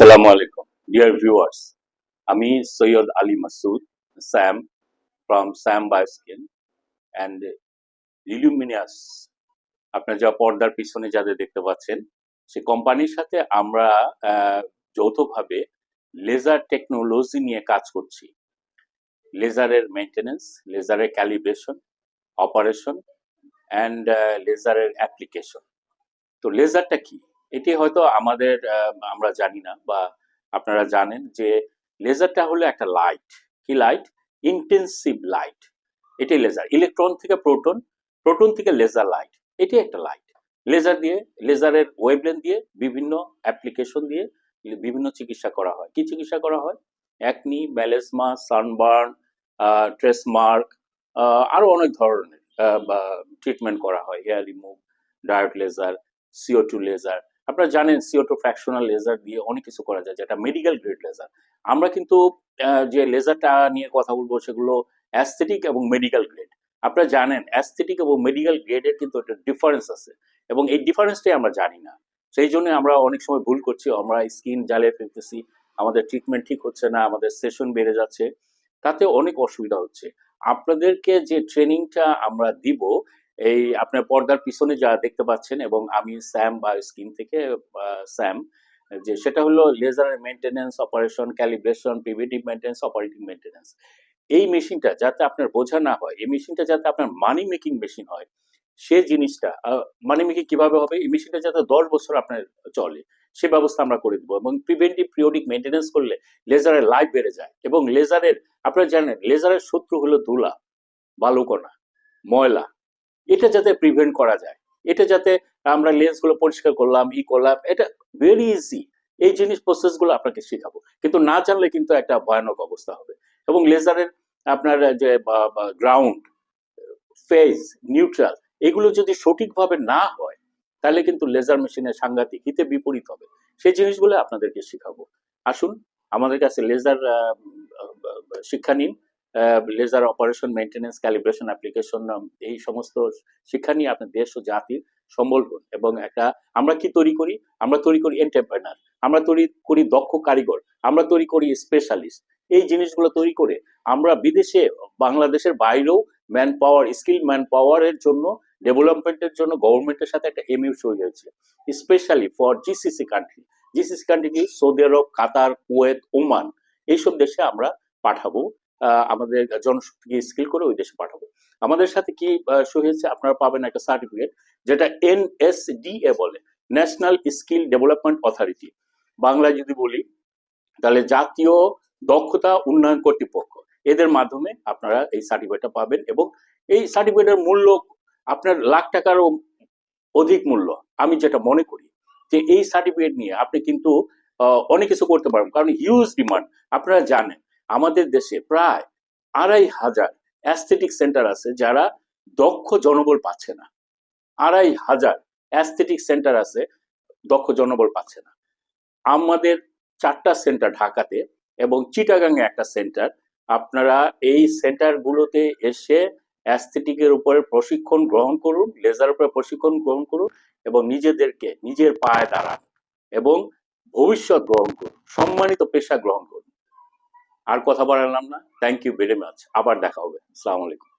আসসালামু আলাইকুম, dear viewers. আমি Syed Ali Masud, Sam, from Sam Bioskin and লিলুমিনিয়াস আপনার যা পর্দার পিছনে যাদের দেখতে পাচ্ছেন, সে কোম্পানির সাথে আমরা যৌথভাবে লেজার টেকনোলজি নিয়ে কাজ করছি। লেজারের মেনটেনেন্স লেজারের ক্যালিব্রেশন, অপারেশন অ্যান্ড লেজারের অ্যাপ্লিকেশন। তো লেজারটা কি? এটি হয়তো আমাদের আমরা জানি না বা আপনারা জানেন যে লেজারটা হলো একটা লাইট। কি লাইট? Intensive light. এটি লেজার। ইলেকট্রন থেকে প্রোটন প্রোটন থেকে লেজার লাইট। এটি একটা লাইট। লেজার দিয়ে, লেজারের ওয়েভলেন দিয়ে বিভিন্ন অ্যাপ্লিকেশন দিয়ে বিভিন্ন চিকিৎসা করা হয়। কি চিকিৎসা করা হয়? অ্যাকনি ব্যালেসমা সানবার্ন ট্রেসমার্ক আরও অনেক ধরনের ট্রিটমেন্ট করা হয়। Hair remove diode laser, CO two laser আপনারা জানেন সিও টু ফ্র্যাকশনাল লেজার দিয়ে অনেক কিছু করা যায়, যেটা মেডিকেল গ্রেড লেজার আমরা কিন্তু যে লেজারটা নিয়ে কথা বলব সেগুলো অ্যাস্থেটিক এবং মেডিকেল গ্রেড আপনারা জানেন অ্যাস্থেটিক এবং মেডিকেল গ্রেডের কিন্তু একটা ডিফারেন্স আছে এবং এই ডিফারেন্সটাই আমরা জানি না। সেই জন্য আমরা অনেক সময় ভুল করছি, আমরা স্কিন জ্বালিয়ে ফেলতেছি, আমাদের ট্রিটমেন্ট ঠিক হচ্ছে না, আমাদের সেশন বেড়ে যাচ্ছে, তাতে অনেক অসুবিধা হচ্ছে। আপনাদেরকে যে ট্রেনিংটা আমরা দিব এই আপনার পর্দার পিছনে যা দেখতে পাচ্ছেন এবং আমি স্যাম বা স্কিন থেকে স্যাম, যে সেটা হলো লেজারের maintenance operation calibration preventive maintenance operative maintenance এই মেশিনটা যাতে আপনার বোঝা না হয়, এই মেশিনটা যাতে আপনার মানি মেকিং মেশিন হয়, সে জিনিসটা মানি মেকিং কীভাবে হবে, এই মেশিনটা যাতে দশ বছর আপনার চলে, সে ব্যবস্থা আমরা করে দেবো। এবং প্রিভেন্টিভ পিরিয়ডিক মেনটেনেন্স করলে লেজারের লাইফ বেড়ে যায় এবং লেজারের আপনারা জানেন লেজারের শত্রু হলো ধুলা, বালুকণা, ময়লা। এটা যাতে প্রিভেন্ট করা যায়। এটা যাতে আমরা লেন্সগুলো পরিষ্কার করলাম, ই করলাম, এটা ভেরি ইজি এই জিনিস প্রসেসগুলো আপনাকে শেখাবো। কিন্তু না জানলে কিন্তু একটা ভয়ানক অবস্থা হবে। এবং লেজারের আপনার যে গ্রাউন্ড ফেজ নিউট্রাল এগুলো যদি সঠিকভাবে না হয়, তাহলে কিন্তু লেজার মেশিনের সাংঘাতিক হিতে বিপরীত হবে। সেই জিনিসগুলো আপনাদেরকে শেখাবো। আসুন, আমাদের কাছে লেজার শিক্ষা নিন। Laser operation maintenance calibration application এই সমস্ত শিক্ষা নিয়ে আপনার দেশ ও জাতির সম্বল এবং একটা আমরা কি তৈরি করি? আমরা তৈরি করি এন্টারপ্রেনার আমরা তৈরি করি দক্ষ কারিগর, আমরা তৈরি করি স্পেশালিস্ট এই জিনিসগুলো তৈরি করে আমরা বিদেশে, বাংলাদেশের বাইরেও ম্যান পাওয়ার স্কিল ম্যান পাওয়ারের জন্য ডেভেলপমেন্টের জন্য গভর্নমেন্টের সাথে একটা এমইউ সই হয়েছে। Specially for GCC country GCC country কি সৌদি আরব কাতার কুয়েত ওমান এইসব দেশে আমরা পাঠাবো আমাদের জনশক্তিকে স্কিল করে ওই দেশে পাঠাবো। আমাদের সাথে কি হয়েছে? আপনারা পাবেন একটা সার্টিফিকেট যেটা এনএসডিএ বলে ন্যাশনাল স্কিল ডেভেলপমেন্ট অথরিটি বাংলায় যদি বলি, তাহলে জাতীয় দক্ষতা উন্নয়ন কর্তৃপক্ষ। এদের মাধ্যমে আপনারা এই সার্টিফিকেটটা পাবেন এবং এই সার্টিফিকেটের মূল্য, আপনার লাখ টাকারও অধিক মূল্য। আমি যেটা মনে করি যে এই সার্টিফিকেট নিয়ে আপনি কিন্তু অনেক কিছু করতে পারবেন। কারণ হিউজ ডিমান্ড আপনারা জানেন আমাদের দেশে প্রায় আড়াই হাজার অ্যাস্থেটিক সেন্টার আছে যারা দক্ষ জনবল পাচ্ছে না। আড়াই হাজার অ্যাস্থেটিক সেন্টার আছে, দক্ষ জনবল পাচ্ছে না। আমাদের চারটা সেন্টার ঢাকাতে এবং চিটাগাংয়ে একটা সেন্টার আপনারা এই সেন্টারগুলোতে এসে অ্যাস্থেটিকের উপরে প্রশিক্ষণ গ্রহণ করুন লেজার উপরে প্রশিক্ষণ গ্রহণ করুন এবং নিজেদেরকে নিজের পায়ে দাঁড়ান এবং ভবিষ্যৎ গ্রহণ করুন, সম্মানিত পেশা গ্রহণ করুন। আর কথা বাড়ালাম না। থ্যাংক ইউ ভেরি মাচ আবার দেখা হবে। আসসালামু আলাইকুম।